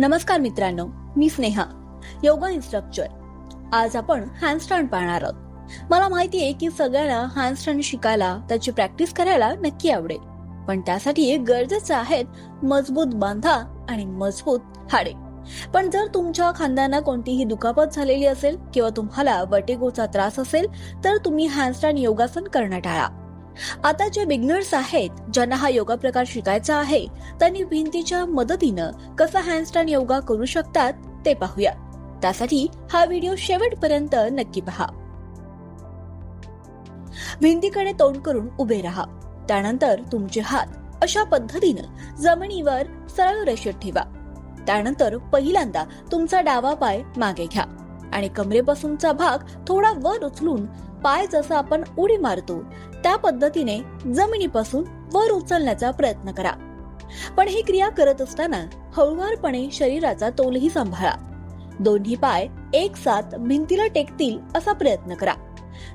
नमस्कार मित्रांनो मी स्नेहा योगा इन्स्ट्रक्चर आज आपण हँडस्टँड पाहणार आहोत. मला माहिती आहे की सगळ्यांना हँडस्टँड शिकायला त्याची प्रॅक्टिस करायला नक्की आवडेल. पण त्यासाठी गरजेचं आहेत मजबूत बांधा आणि मजबूत हाडे. पण जर तुमच्या खांद्यांना कोणतीही दुखापत झालेली असेल किंवा तुम्हाला वटेगोचा त्रास असेल तर तुम्ही हँडस्टँड योगासन करणं टाळा. आता जे बिगनर्स आहेत ज्यांना हा योगा प्रकार शिकायचा आहे त्यांनी भिंतीच्या मदतीनं कसा हँडस्टँड योगा करू शकतात ते पाहूया. त्यासाठी हा व्हिडिओ शेवटपर्यंत नक्की पहा. भिंतीकडे तोंड करून उभे राहा. त्यानंतर तुमचे हात अशा पद्धतीनं जमिनीवर सरळ रेषेत ठेवा. त्यानंतर पहिल्यांदा तुमचा डावा पाय मागे घ्या आणि कमरेपासूनचा भाग थोडा वर उचलून पाय जसं आपण उडी मारतो त्या पद्धतीने जमिनीपासून वर उचलण्याचा प्रयत्न करा. पण ही क्रिया करत असताना हळूवारपणे शरीराचा तोलही सांभाळा. दोन्ही पाय एक साथ भिंतीला टेकतील असा प्रयत्न करा.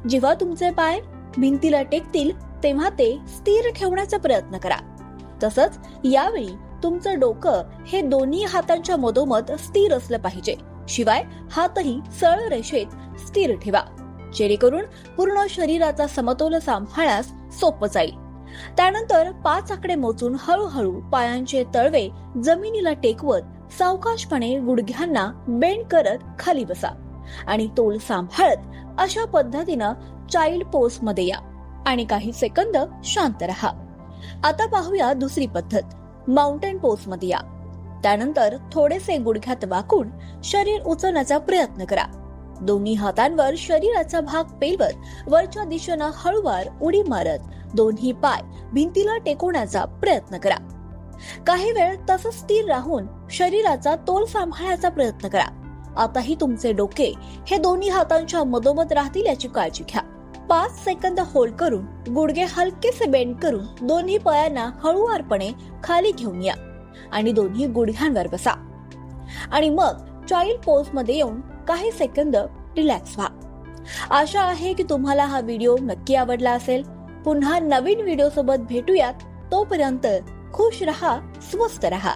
जेव्हा तुमचे पाय भिंतीला टेकतील तेव्हा ते स्थिर ठेवण्याचा प्रयत्न करा. तसंच यावेळी तुमचं डोकं हे दोन्ही हातांच्या मधोमध स्थिर असलं पाहिजे. शिवाय हातही सरळ रेषेत स्थिर ठेवा. जेणेकरून पूर्ण शरीराचा समतोल सांभाळण्यास सोपं जाईल. त्यानंतर पाच आकडे मोजून हळूहळू पायांचे तळवे जमिनीला टेकवत सावकाशपणे गुडघ्यांना बेंड करत खाली बसा आणि तोल सांभाळत अशा पद्धतीनं चाइल्ड पोजमध्ये या आणि काही सेकंद शांत राहा. आता पाहूया दुसरी पद्धत माउंटेन पोजमध्ये या. त्यानंतर थोडेसे गुडघ्यात वाकून शरीर उचलण्याचा प्रयत्न करा. दोन्ही हातांवर शरीराचा भाग पेलवत वरच्या दिशेनं हळूवार उडी मारत दोन्ही पाय भिंतीला टेकवण्याचा प्रयत्न करा. काही वेळ तसंच स्थिर राहून शरीराचा तोल सांभाळण्याचा प्रयत्न करा. आताही तुमचे डोके हे दोन्ही हातांच्या मधोमध राहतील याची काळजी घ्या. पाच सेकंद होल्ड करून गुडघे हलकेसे बेंड करून दोन्ही पायांना हळूवारपणे खाली घेऊन या आणि दोन्ही गुडघ्यांवर बसा. आणि मग चाइल्ड पोजमध्ये येऊन काही सेकंद रिलॅक्स व्हा. आशा आहे की तुम्हाला हा व्हिडिओ नक्की आवडला असेल. पुन्हा नवीन व्हिडिओ सोबत भेटूयात. तोपर्यंत खुश रहा स्वस्त रहा.